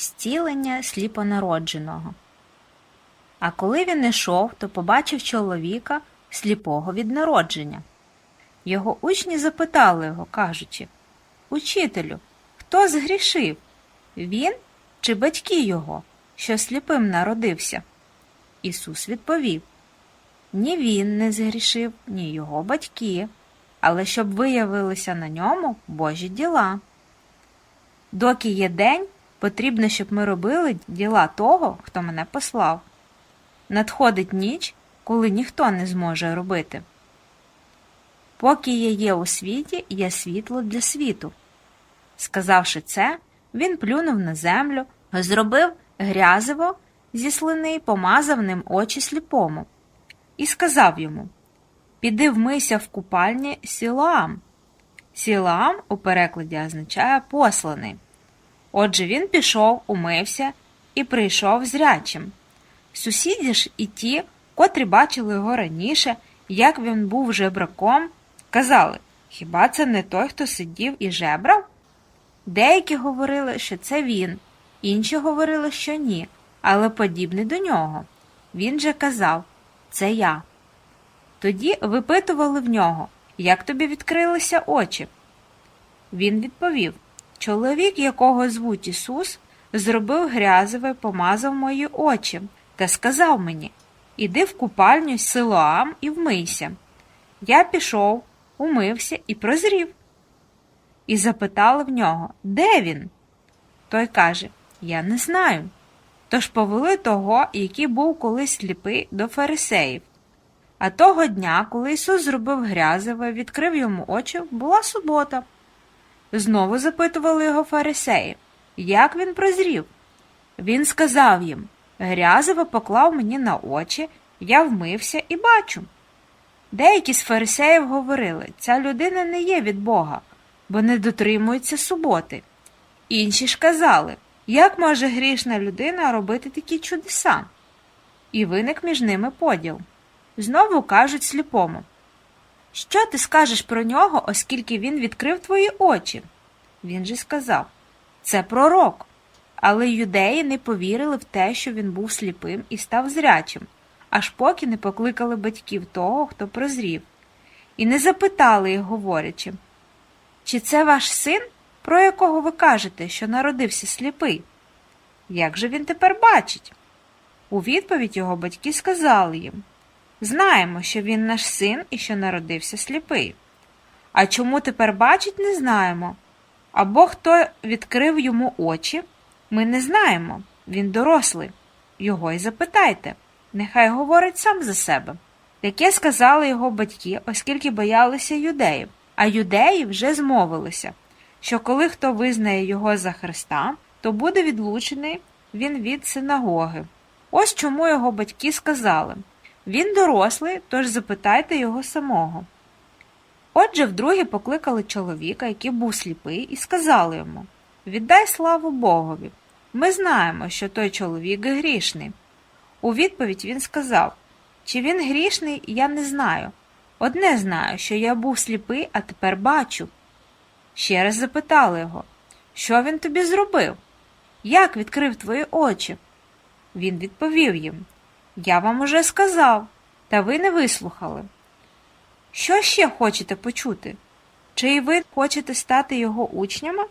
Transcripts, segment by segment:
Зцілення сліпонародженого. А коли він ішов, то побачив чоловіка сліпого від народження. Його учні запитали його, кажучи Учителю, хто згрішив? Він чи батьки його, що сліпим народився? Ісус відповів Ні він не згрішив, ні його батьки, але щоб виявилися на ньому Божі діла. Доки є день, потрібно, щоб ми робили діла того, хто мене послав. Надходить ніч, коли ніхто не зможе робити. Поки я є у світі, є світло для світу. Сказавши це, він плюнув на землю, зробив грязиво зі слини помазав ним очі сліпому, і сказав йому Піди вмийся в купальні Сілаам. Сілаам у перекладі означає посланий. Отже, він пішов, умився і прийшов зрячим. Сусіді ж і ті, котрі бачили його раніше, як він був жебраком, казали Хіба це не той, хто сидів і жебрав? Деякі говорили, що це він, інші говорили, що ні, але подібний до нього. Він же казав Це я. Тоді випитували в нього, як тобі відкрилися очі. Він відповів Чоловік, якого звуть Ісус, зробив грязеве, помазав мої очі та сказав мені Іди в купальню Силоам і вмийся. Я пішов, умився і прозрів. І запитали в нього, де він? Той каже Я не знаю. Тож повели того, який був колись сліпий, до фарисеїв. А того дня, коли Ісус зробив грязеве, відкрив йому очі, була субота. Знову запитували його фарисеї, як він прозрів. Він сказав їм Грязево поклав мені на очі, я вмився і бачу. Деякі з фарисеїв говорили, ця людина не є від Бога, бо не дотримується суботи. Інші ж казали, як може грішна людина робити такі чудеса? І виник між ними поділ. Знову кажуть сліпому Що ти скажеш про нього, оскільки він відкрив твої очі? Він же сказав Це пророк. Але юдеї не повірили в те, що він був сліпим і став зрячим, аж поки не покликали батьків того, хто прозрів, і не запитали їх, говорячи Чи це ваш син, про якого ви кажете, що народився сліпий? Як же він тепер бачить? У відповідь його батьки сказали їм Знаємо, що він наш син і що народився сліпий. А чому тепер бачить, не знаємо. Або хто відкрив йому очі, ми не знаємо. Він дорослий. Його й запитайте. Нехай говорить сам за себе. Таке сказали його батьки, оскільки боялися юдеїв, а юдеї вже змовилися, що коли хто визнає його за Христа, то буде відлучений він від синагоги. Ось чому його батьки сказали він дорослий, тож запитайте його самого. Отже, вдруге покликали чоловіка, який був сліпий, і сказали йому Віддай славу Богові. Ми знаємо, що той чоловік грішний. У відповідь він сказав Чи він грішний, я не знаю. Одне знаю, що я був сліпий, а тепер бачу. Ще раз запитали його, що він тобі зробив? Як відкрив твої очі? Він відповів їм Я вам уже сказав, та ви не вислухали. Що ще хочете почути? Чи і ви хочете стати його учнями?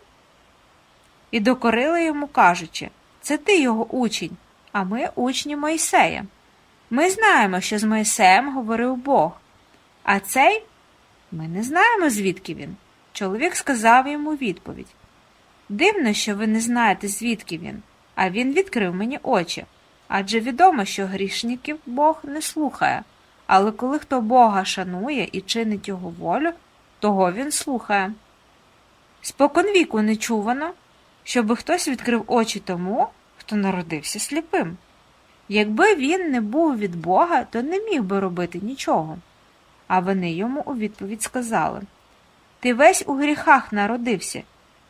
І докорили йому, кажучи це ти його учень, а ми учні Мойсея. Ми знаємо, що з Мойсеєм говорив Бог. А цей ми не знаємо, звідки він. Чоловік сказав йому відповідь Дивно, що ви не знаєте, звідки він, а він відкрив мені очі. Адже відомо, що грішників Бог не слухає, але коли хто Бога шанує і чинить його волю, того він слухає. Споконвіку не чувано, щоби хтось відкрив очі тому, хто народився сліпим. Якби він не був від Бога, то не міг би робити нічого. А вони йому у відповідь сказали Ти весь у гріхах народився,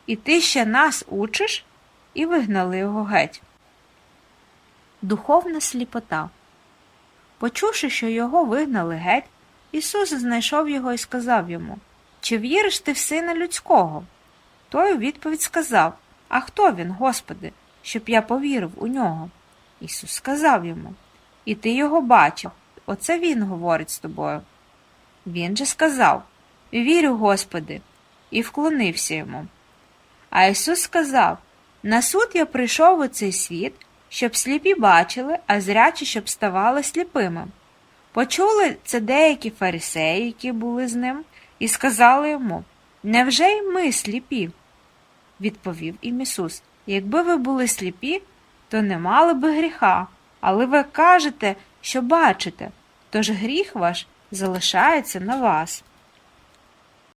і ти ще нас учиш, і вигнали його геть. Духовна сліпота. Почувши, що його вигнали геть, Ісус знайшов його і сказав йому Чи віриш ти в сина людського? Той у відповідь сказав А хто він, Господи? щоб я повірив у нього? Ісус сказав йому, і ти його бачив. Оце він говорить з тобою. Він же сказав Вірю, Господи, і вклонився йому. А Ісус сказав На суд я прийшов у цей світ, щоб сліпі бачили, а зрячі, щоб ставали сліпими. Почули це деякі фарисеї, які були з ним, і сказали йому Невже й ми сліпі? Відповів їм Ісус Якби ви були сліпі, то не мали би гріха, але ви кажете, що бачите, тож гріх ваш залишається на вас.